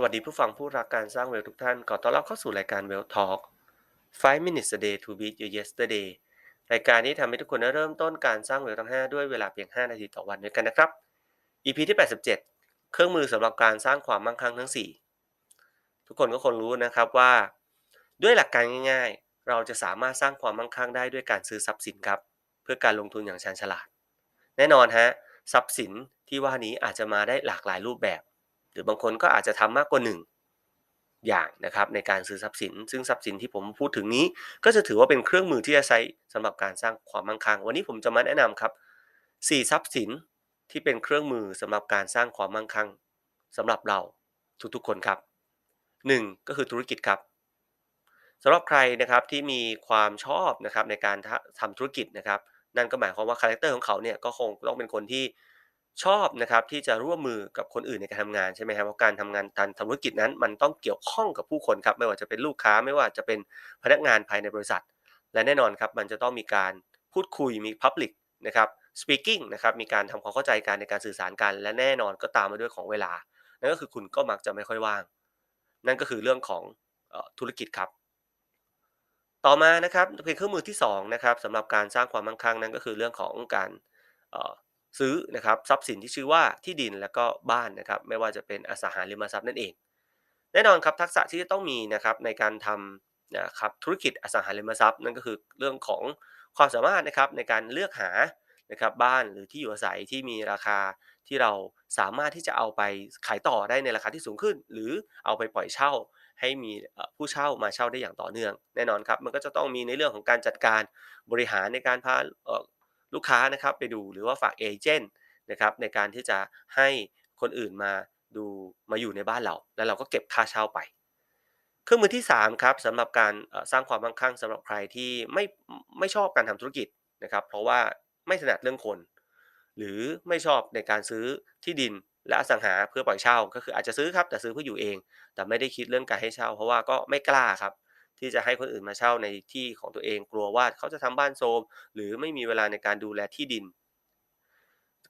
สวัสดีผู้ฟังผู้รักการสร้างเวลทุกท่าน ขอต้อนรับเข้าสู่รายการ Well Talk 5 minutes a day to beat your yesterday รายการนี้ทำให้ทุกคนได้เริ่มต้นการสร้างเวลทั้ง 5 ด้วยเวลาเพียง 5 นาทีต่อวันด้วยกันนะครับ EP ที่ 87 เครื่องมือสำหรับการสร้างความมั่งคั่งทั้ง 4 ทุกคนก็คงรู้นะครับว่า ด้วยหลักการง่ายๆ เราจะสามารถสร้างความมั่งคั่งได้ด้วยการซื้อทรัพย์สินครับ เพื่อการลงทุนอย่างชาญฉลาด แน่นอนฮะทรัพย์สินที่ว่านี้อาจจะมาได้หลากหลายรูปแบบ รือบางคนก็อาจจะทำมากกว่าหนึ่งอย่างนะครับในการซื้อทรัพย์สิน ซึ่งทรัพย์สินที่ผมพูดถึงนี้ ก็จะถือว่าเป็นเครื่องมือที่จะใช้สำหรับการสร้างความมั่งคั่ง วันนี้ผมจะมาแนะนำครับ 4 ทรัพย์สินที่เป็นเครื่องมือสำหรับการสร้างความมั่งคั่งสำหรับเราทุกๆคนครับ 1. ก็คือธุรกิจครับสำหรับใครนะครับที่มีความชอบนะครับในการทำธุรกิจนะครับ นั่นก็หมายความว่าคาแรคเตอร์ของเขาเนี่ยก็คงต้องเป็นคนที่ ชอบนะครับที่จะร่วมมือกับคนอื่นในการทำงานใช่ไหมครับเพราะการทำงานการธุรกิจนั้น มันต้องเกี่ยวข้องกับผู้คนครับไม่ว่าจะเป็นลูกค้าไม่ว่าจะเป็นพนักงานภายในบริษัท และแน่นอนครับมันจะต้องมีการพูดคุยมี Public นะครับ Speaking นะครับมีการทำความเข้าใจกันในการสื่อสารกัน และแน่นอนก็ตามมาด้วยของเวลา นั่นก็คือคุณก็มักจะไม่ค่อยว่าง นั่นก็คือเรื่องของธุรกิจครับ ต่อมานะครับเป็นเครื่องมือที่2นะครับสำหรับการสร้างความมั่งคั่งนั่นก็คือเรื่องของการ ซื้อนะครับทรัพย์สินที่ชื่อว่าที่ดินแล้วก็บ้านนะครับ ไม่ว่าจะเป็นอสังหาริมทรัพย์นั่นเอง แน่นอนครับทักษะที่จะต้องมีนะครับในการทำนะครับธุรกิจอสังหาริมทรัพย์นั่นก็คือเรื่องของความสามารถนะครับในการเลือกหานะครับบ้านหรือที่อยู่อาศัยที่มีราคาที่เราสามารถที่จะเอาไปขายต่อได้ในราคาที่สูงขึ้น หรือเอาไปปล่อยเช่า ให้มีผู้เช่ามาเช่าได้อย่างต่อเนื่อง แน่นอนครับมันก็จะต้องมีในเรื่องของการจัดการบริหารในการพา ลูกค้านะครับไปดูหรือว่าฝากเอเจนต์นะครับในการที่จะให้คนอื่นมาดูมาอยู่ในบ้านเรา แล้วเราก็เก็บค่าเช่าไป เครื่องมือที่3ครับสำหรับการสร้างความมั่งคั่งสำหรับใครที่ไม่ไม่ชอบการทำธุรกิจนะครับ เพราะว่าไม่ถนัดเรื่องคน หรือไม่ชอบในการซื้อที่ดินและอสังหาเพื่อปล่อยเช่า ก็คืออาจจะซื้อครับแต่ซื้อเพื่ออยู่เอง แต่ไม่ได้คิดเรื่องการให้เช่า เพราะว่าก็ไม่กล้าครับ ที่จะให้คนอื่นมาเช่าในที่ของตัวเองกลัวว่าเขาจะทำบ้านโทรมหรือไม่มีเวลาในการดูแลที่ดิน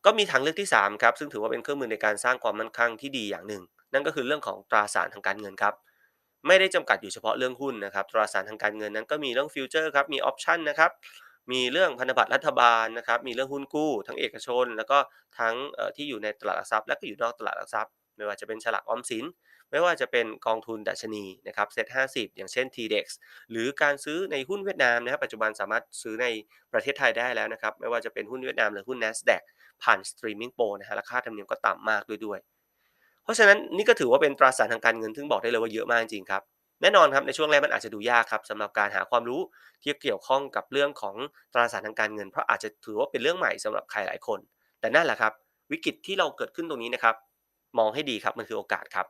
ก็มีทางเลือกที่3ครับซึ่งถือว่าเป็นเครื่องมือในการสร้างความมั่นคงที่ดีอย่างหนึ่ง นั่นก็คือเรื่องของตราสารทางการเงินครับไม่ได้จำกัดอยู่เฉพาะเรื่องหุ้นนะครับ ตราสารทางการเงินนั้นก็มีเรื่องฟิวเจอร์ครับ มีออปชันนะครับ มีเรื่องพันธบัตรรัฐบาลนะครับ มีเรื่องหุ้นกู้ ทั้งเอกชน แล้วก็ทั้งที่อยู่ในตลาดหลักทรัพย์ และก็อยู่นอกตลาดหลักทรัพย์ ไม่ว่าจะเป็นฉลากออมสิน ไม่ว่าจะเป็นกองทุนดัชนีนะครับเซ็ต50อย่างเช่น TDEX หรือการซื้อในหุ้นเวียดนามนะครับปัจจุบันสามารถซื้อในประเทศไทยได้แล้วนะครับไม่ว่าจะเป็นหุ้นเวียดนามหรือหุ้น NASDAQ ผ่าน Streaming Pro นะฮะราคาธรรมเนียมก็ต่ำมากด้วยด้วยเพราะฉะนั้นนี่ก็ถือว่าเป็นตราสารทางการเงินซึ่งบอกได้เลยว่าเยอะมากจริงครับแน่นอนครับในช่วงแรกมันอาจจะดูยากครับสำหรับการหาความรู้ที่เกี่ยวข้องกับเรื่องของตราสารทางการเงิน เพราะอาจจะถือว่าเป็นเรื่องใหม่สำหรับใครหลายคน แต่นั่นแหละครับ วิกฤตที่เราเกิดขึ้นตรงนี้นะครับ มองให้ดีครับมันคือโอกาสครับ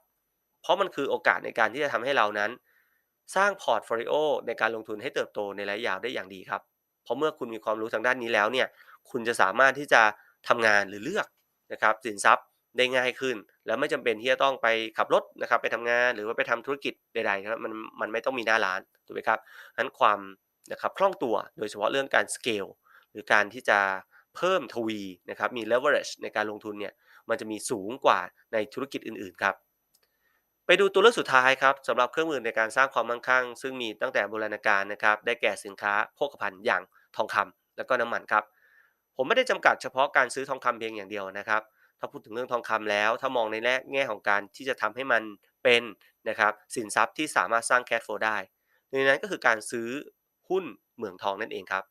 เพราะมันคือโอกาสในการที่จะทำให้เรานั้น สร้างพอร์ตโฟลิโอในการลงทุนให้เติบโตในระยะยาวได้อย่างดีครับ เพราะเมื่อคุณมีความรู้ทางด้านนี้แล้วเนี่ย คุณจะสามารถที่จะทำงานหรือเลือกนะครับสินทรัพย์ได้ง่ายขึ้น แล้วไม่จำเป็นที่จะต้องไปขับรถนะครับไปทำงานหรือว่าไปทำธุรกิจใดๆครับมันมันไม่ต้องมีหน้าร้านถูกไหมครับนั้นความนะครับคล่องตัวโดยเฉพาะเรื่องการสเกลหรือการที่จะเพิ่มทวีนะครับมี leverage ในการลงทุนเนี่ยมันจะมีสูงกว่าในธุรกิจอื่นๆครับ ไปดูตัวเลือกสุดท้ายครับสำหรับเครื่องมือในการสร้างความมั่งคั่ง ซึ่งมีตั้งแต่โบราณกาลนะครับได้แก่สินค้าโภคภัณฑ์อย่างทองคำและก็น้ำมันครับ ผมไม่ได้จำกัดเฉพาะการซื้อทองคำเพียงอย่างเดียวนะครับ ถ้าพูดถึงเรื่องทองคำแล้ว ถ้ามองในแง่ของการที่จะทำให้มันเป็นนะครับสินทรัพย์ที่สามารถสร้างแคชโฟลได้ในนั้นก็คือการซื้อหุ้นเหมืองทองนั่นเองครับ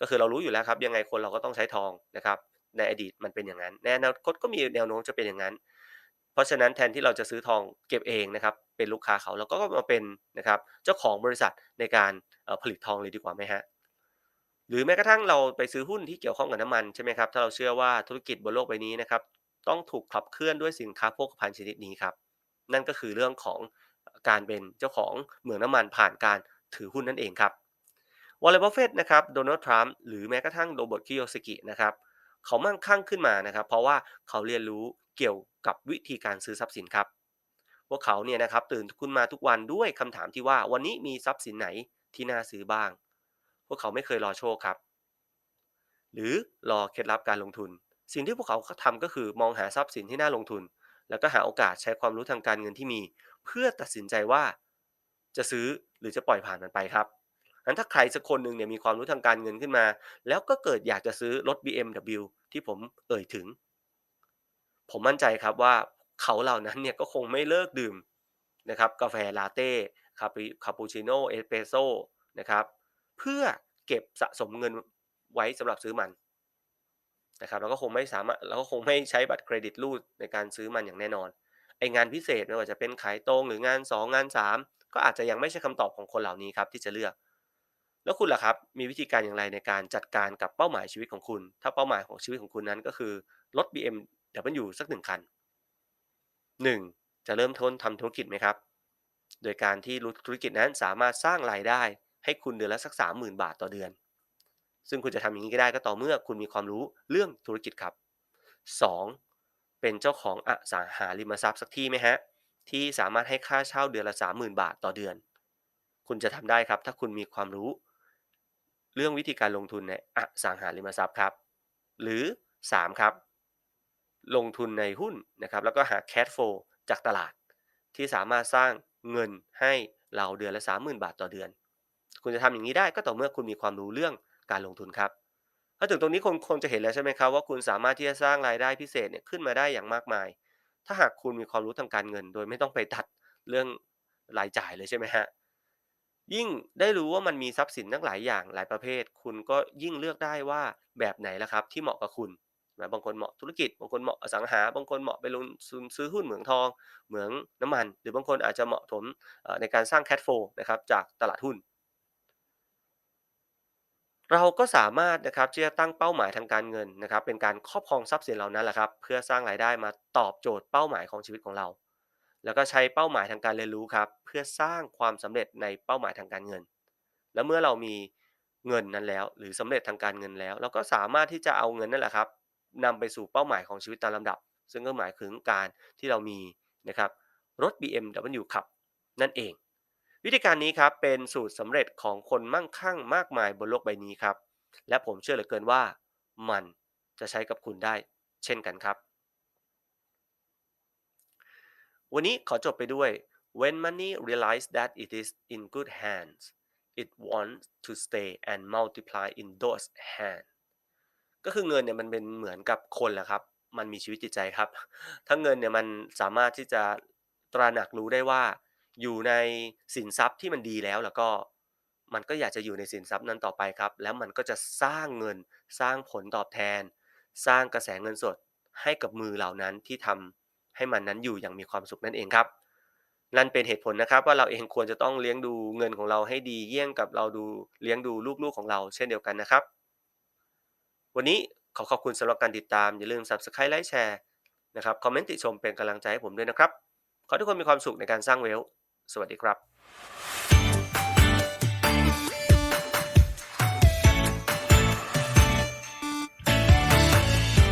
ก็คือเรารู้อยู่แล้วครับยังไงคนเราก็ต้องใช้ทองนะครับในอดีตมันเป็นอย่างนั้นในอนาคตก็มีแนวโน้มจะเป็นอย่างนั้น เพราะฉะนั้นแทนที่เราจะซื้อทองเก็บเองนะครับเป็นลูกค้าเขาเราก็มาเป็นนะครับเจ้าของบริษัทในการผลิตทองเลยดีกว่าไหมฮะหรือแม้กระทั่งเราไปซื้อหุ้นที่เกี่ยวข้องกับน้ำมันใช่ไหมครับถ้าเราเชื่อว่าธุรกิจบนโลกใบนี้นะครับต้องถูกขับเคลื่อนด้วยสินค้าโภคภัณฑ์ชนิดนี้ครับนั่นก็คือเรื่องของการเป็นเจ้าของเหมืองน้ำมันผ่านการถือหุ้นนั่นเองครับวอลเลย์บอลเฟตนะครับโดนัลด์ทรัมป์หรือแม้กระทั่งโรเบิร์ตคิโยสกินะครับ เขามั่งคั่งขึ้นมานะครับ เพราะว่าเขาเรียนรู้เกี่ยวกับวิธีการซื้อทรัพย์สินครับพวกเขาเนี่ยนะครับตื่นขึ้นมาทุกวันด้วยคำถามที่ว่าวันนี้มีทรัพย์สินไหนที่น่าซื้อบ้าง พวกเขาไม่เคยรอโชคครับ หรือรอเคล็ดลับการลงทุน สิ่งที่พวกเขาทำก็คือมองหาทรัพย์สินที่น่าลงทุน แล้วก็หาโอกาสใช้ความรู้ทางการเงินที่มี เพื่อตัดสินใจว่า จะซื้อหรือจะปล่อยผ่านมันไปครับ งั้นถ้าใครสักคนหนึ่งเนี่ยมีความรู้ทางการเงินขึ้นมา แล้วก็เกิดอยากจะซื้อรถ BMW ที่ผมเอ่ยถึง ผมมั่นใจครับว่าเขาเหล่านั้นเนี่ยก็คงไม่เลิกดื่มนะครับกาแฟลาเต้คาปิคาปูชิโน่เอสเปรสโซนะครับเพื่อเก็บสะสมเงินไว้สำหรับซื้อมันนะครับแล้วก็คงไม่สามารถเราก็คงไม่ใช้บัตรเครดิตรูดในการซื้อมันอย่างแน่นอนไองานพิเศษไม่ว่าจะเป็นขายตรงหรืองาน 2 งาน 3 ก็อาจจะยังไม่ใช่คำตอบของคนเหล่านี้ครับที่จะเลือก แล้วคุณล่ะครับ มีวิธีการอย่างไรในการจัดการกับเป้าหมายชีวิตของคุณ ถ้าเป้าหมายของชีวิตของคุณนั้นก็คือรถ BMW สักหนึ่งคัน 1. จะเริ่มต้นทำธุรกิจไหมครับ โดยการที่ธุรกิจนั้นสามารถสร้างรายได้ ให้คุณเดือนละสัก 30,000 บาทต่อเดือน ซึ่งคุณจะทำอย่างนี้ก็ได้ก็ต่อเมื่อคุณมีความรู้เรื่องธุรกิจครับ 2. เป็นเจ้าของอสังหาริมทรัพย์สักที่ไหมฮะที่สามารถให้ค่าเช่าเดือนละ 30,000 บาทต่อเดือน คุณจะทำได้ครับถ้าคุณมีความรู้ รื่องวิธีการลงทุนในอสังหาริมทรัพย์ครับ หรือ 3 ครับ ลงทุนในหุ้นนะครับ แล้วก็หา cash flow จากตลาด ที่สามารถสร้างเงินให้เราเดือนละ 30,000 บาทต่อเดือน คุณจะทำอย่างนี้ได้ก็ต่อเมื่อคุณมีความรู้เรื่องการลงทุนครับถ้าถึงตรงนี้คงคงจะเห็นแล้วใช่ไหมครับว่าคุณสามารถที่จะสร้างรายได้พิเศษเนี่ยขึ้นมาได้อย่างมากมาย ถ้าหากคุณมีความรู้ทางการเงิน โดยไม่ต้องไปตัดเรื่องรายจ่ายเลยใช่ไหมฮะ ยิ่งได้รู้ว่ามันมีทรัพย์สินทั้งหลายอย่างหลายประเภท คุณก็ยิ่งเลือกได้ว่าแบบไหนละครับ ที่เหมาะกับคุณนะบางคนเหมาะธุรกิจ บางคนเหมาะอสังหา บางคนเหมาะไปลงซื้อหุ้นเหมืองทอง เหมืองน้ำมัน หรือบางคนอาจจะเหมาะสมในการสร้าง cash flow นะครับจากตลาดหุ้น เราก็สามารถนะครับที่จะตั้งเป้าหมายทางการเงินนะครับ เป็นการครอบครองทรัพย์สินเหล่านั้นแหละครับ เพื่อสร้างรายได้มาตอบโจทย์เป้าหมายของชีวิตของเรา แล้วก็ใช้เป้าหมายทางการเรียนรู้ครับ เพื่อสร้างความสำเร็จในเป้าหมายทางการเงิน แล้วเมื่อเรามีเงินนั้นแล้ว หรือสำเร็จทางการเงินแล้ว เราก็สามารถที่จะเอาเงินนั่นแหละครับนำไปสู่เป้าหมายของชีวิตตามลำดับ ซึ่งก็หมายถึงการที่เรามีนะครับรถ BMW ขับนั่นเอง วิธีการนี้ครับเป็นสูตรสำเร็จของคนมั่งคั่งมากมายบนโลกใบนี้ครับและผมเชื่อเหลือเกินว่า มันจะใช้กับคุณได้ เช่นกันครับ วันนี้ขอจบไปด้วย when money realize that it is in good hands it wants to stay and multiply in those hands ก็คือเงินเนี่ยมันเป็นเหมือนกับคนแหละครับ มันมีชีวิตจิตใจครับ ถ้าเงินเนี่ยมันสามารถที่จะตระหนักรู้ได้ว่า อยู่ในสินทรัพย์ที่มันดีแล้วแล้วก็มันก็อยากจะอยู่ในสินทรัพย์นั้นต่อไปครับ แล้วมันก็จะสร้างเงินสร้างผลตอบแทน สร้างกระแสเงินสดให้กับมือเหล่านั้นที่ทำ ให้มันนั้นอยู่อย่างมีความสุขนั่นเองครับ นั่นเป็นเหตุผลนะครับ ว่าเราเองควรจะต้องเลี้ยงดูเงินของเราให้ดีเยี่ยงกับเราดูเลี้ยงดูลูกๆของเรา เช่นเดียวกันนะครับ วันนี้ขอขอบคุณสำหรับการติดตามอย่าลืม Subscribe ไลค์แชร์นะครับคอมเมนต์ติชมเป็นกำลังใจให้ผมด้วยนะครับ ขอทุกคนมีความสุขในการสร้างเวล สวัสดีครับ